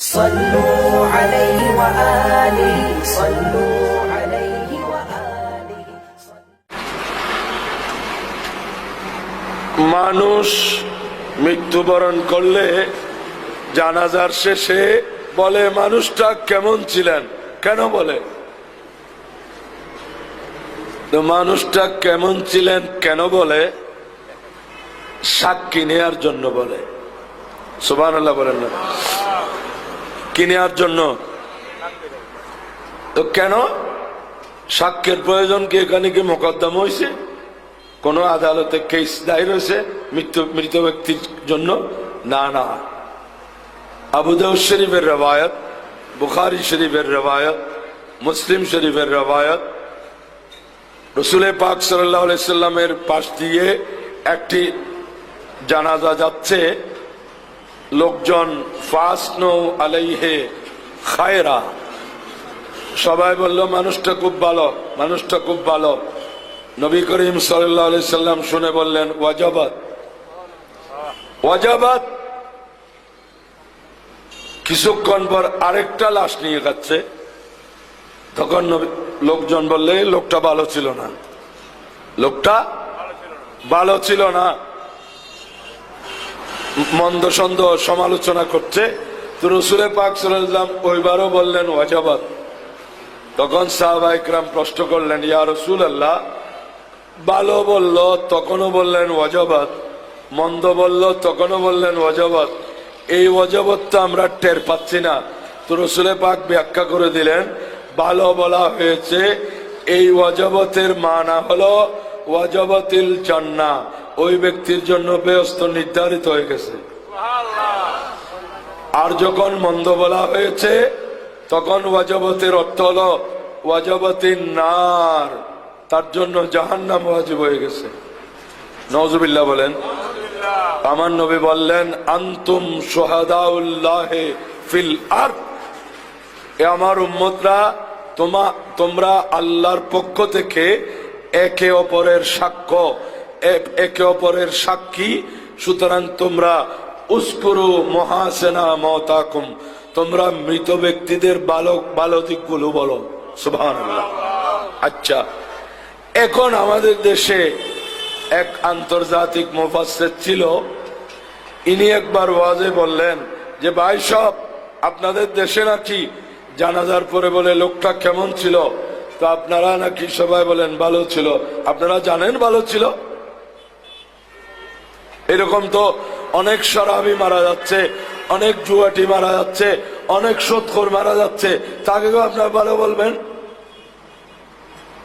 صلوا عليه وآله صلوا عليه وآله মানুষ মৃত্যুবরণ করলে জানাজার শেষে বলে মানুষটা কেমন ছিলেন কেন বলে তো মানুষটা কেমন ছিলেন কেন বলে সাক্ষী নেয়ার জন্য বলে সুবান আল্লাহ বলেন না কি নেয়ার জন্য। তো কেন? সাক্ষ্যের প্রয়োজন কি? এখানে কি মোকদ্দম হয়েছে কোন আদালতে কেস দায়ের হয়েছে মৃত্যু মৃত ব্যক্তির জন্য? না না। আবু শরীফের রবায়ত বুখারি শরীফের রবায়ত মুসলিম শরীফের রবায়ত রসুল পাক সাল্লাহ সাল্লামের পাশ দিয়ে একটি জানাজা যাচ্ছে। লোকজন, ফাসনো আলাইহে খায়রা। সবাই বলল, মানুষটা খুব ভালো, মানুষটা খুব ভালো। নবী করিম সাল্লাম শুনে বললেন ওয়াজাবাদ ওয়াজাবাদ কিছুক্ষণ পর আরেকটা লাশ নিয়ে যাচ্ছে। তখন লোকজন বললে লোকটা ভালো ছিল না। লোকটা ভালো ছিল না। মন্দ সন্দ সমালোচনা করছে। তো রসুলে পাক সাল্লাম ওইবারও বললেন, ওয়াজাবাত। তখন সাহাবা ইকরাম প্রশ্ন করলেন, ইয়া রসুল আল্লাহ ভালো বলল, তখনও বললেন, ওয়াজাবাত। মন্দ বলল, তখনও বললেন, ওয়াজাবাত। এই ওয়াজাবত তো আমরা টের পাচ্ছি না। তো রসুলে পাক ব্যাখ্যা করে দিলেন, ভালো বলা হয়েছে, এই ওয়াজাবতের মানা হলো ওয়াজাবতিল জান্না ওই ব্যক্তির জন্য ব্যস্ত নির্ধারিত হয়ে গেছে। আর যখন মন্দ বলা হয়েছে তখন ওয়াজবতের অর্থ হলো ওয়াজবতিন নার। তার জন্য জাহান্নাম ওয়াজিব হয়ে গেছে। নজুবিল্লাহ বলেন আমার নবী বললেন আন্তুম সোহাদাউল্লাহে ফিল আর এ আমার উম্মতরা তোমা তোমরা আল্লাহর পক্ষ থেকে একে অপরের সাক্ষ্য একে অপরের সাক্ষী, সুতরাং তোমরা উস্কুরু মহাসেনা মতাকুম তোমরা মৃত ব্যক্তিদের ভালো ভালো দিকগুলো বলো। আচ্ছা এখন আমাদের দেশে এক আন্তর্জাতিক মুফাসসির ছিল। ইনি একবার ওয়াজে বললেন যে, ভাই সব আপনাদের দেশে নাকি জানাজার পরে বলে লোকটা কেমন ছিল? তো আপনারা নাকি সবাই বলেন, ভালো ছিল। আপনারা জানেন ভালো ছিল? এরকম তো অনেক শরাবি মারা যাচ্ছে, অনেক জুয়াটি মারা যাচ্ছে, অনেক সোৎখোর মারা যাচ্ছে। তাকেও আপনারা ভালো বলবেন?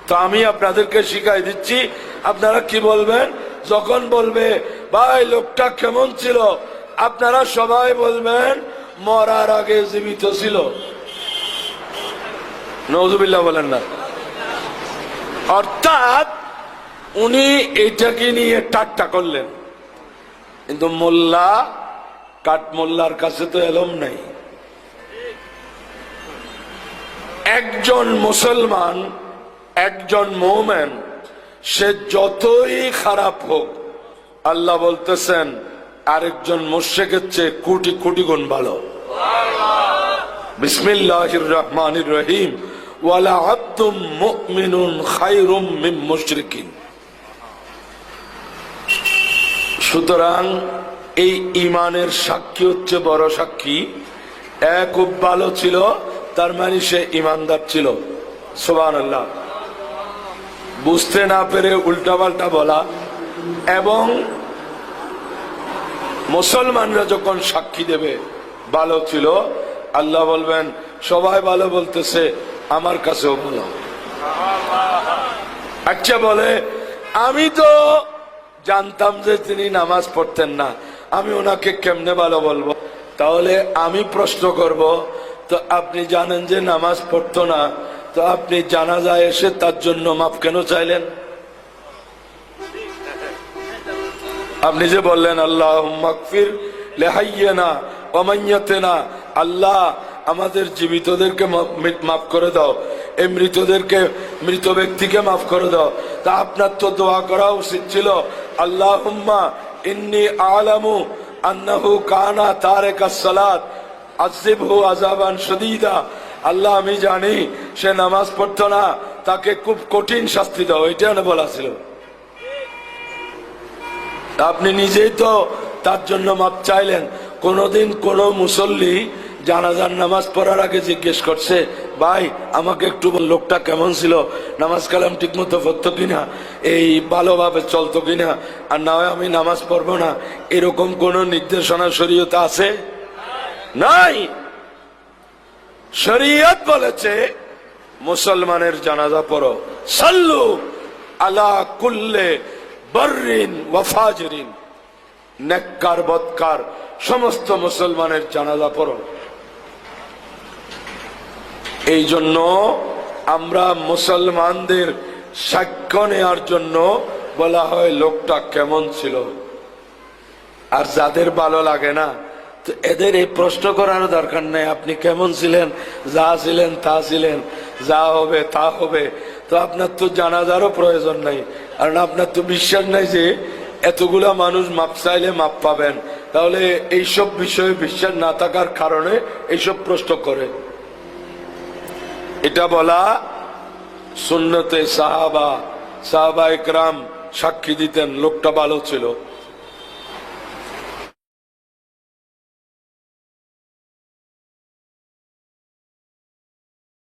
তো আমি আপনাদেরকে শিখাই দিচ্ছি, আপনারা কি বলবেন? যখন বলবে, ভাই, লোকটা কেমন ছিল? আপনারা সবাই বলবেন, মরার আগে জীবিত ছিল। নজুবিল্লাহ বলেন না। অর্থাৎ উনি এটাকে নিয়ে ঠাট্টা করলেন। কিন্তু মোল্লা, কাঠ মোল্লার কাছে তো এলম নাই। একজন মুসলমান, একজন মোমেন, সে যতই খারাপ হোক, আল্লাহ বলতেছেন, আরেকজন মোর্শেকের চেয়ে কোটি কোটি গুণ ভালো। বিসমিল্লাহির রহমানির রহিম। ওয়ালা আব্দুম মুমিনুন খায়রুম মিন মুশরিকিন। সুতরাং এই ইমানের সাক্ষী হচ্ছে বড় সাক্ষী। এক ভালো ছিল, তার মানে সে ইমানদার ছিল। সোবান আল্লাহ বুঝতে না পেরে উল্টাপাল্টা বলা। এবং মুসলমানরা যখন সাক্ষী দেবে, ভালো ছিল, আল্লাহ বলবেন, সবাই ভালো বলতেছে, আমার কাছেও ভালো। আচ্ছা বলে, আমি তো জানতাম যে তিনি নামাজ পড়তেন না। আমি ওনাকে কেমনে ভালো বলব? তাহলে আমি প্রশ্ন করব, তো আপনি জানেন যে নামাজ পড়তো না, তো আপনি জানাজায় এসে তার জন্য মাপ কেন চাইলেন? আপনি যে বললেন আল্লাহ মাকফির লেহাইয়েনা অমাইয়াতেনা আল্লাহ, আমাদের জীবিতদেরকে মাফ করে দাও। এই মৃতদেরকে, মৃত ব্যক্তিকে মাফ করে দাও। তা আপনার তো দোয়া করা উচিত ছিল। আল্লাহ হুম্মা ইন্নি আলামু আন্নাহু কানা তারেকা সালাত। আজিবহু আজাবান সদিদা আল্লাহ, আমি জানি সে নামাজ পড়তো না, তাকে খুব কঠিন শাস্তি দাও এটা বলা ছিল। আপনি নিজেই তো তার জন্য মাপ চাইলেন। কোনদিন কোন মুসল্লি জানাজার নামাজ পড়ার আগে জিজ্ঞেস করছে, ভাই, আমাকে একটু লোকটা কেমন ছিল? নামাজ কালাম ঠিক মতো পড়তো কিনা? এই ভালোভাবে চলতো কিনা? আর না হয় আমি নামাজ পড়ব না। এরকম কোন নির্দেশনা শরীয়তে আছে? নাই। শরীয়ত বলেছে, মুসলমানের জানাজা পড়ো। সাল্লু আলা কুল্লে বর্রিন ওয়াফাজরিন নেককার, বৎকার, সমস্ত মুসলমানের জানাজা পড়ো। এই জন্য আমরা মুসলমানদের সাক্ষ্য নেওয়ার জন্য বলা হয়, লোকটা কেমন ছিল? আর যাদের ভালো লাগে না, তো এদের এই প্রশ্ন করার দরকার নেই, আপনি কেমন ছিলেন? যা ছিলেন, তা ছিলেন, যা হবে, তা হবে। তো আপনার তো জানাজারও প্রয়োজন নাই, কারণ আপনার তো বিশ্বাস নাই যে এতগুলা মানুষ মাপ চাইলে মাপ পাবেন। তাহলে এইসব বিষয়ে বিশ্বাস না থাকার কারণে এইসব প্রশ্ন করে। এটা বলা সুন্নতে সাহাবা সাহাবা একরাম সাক্ষী দিতেন লোকটা ভালো ছিল।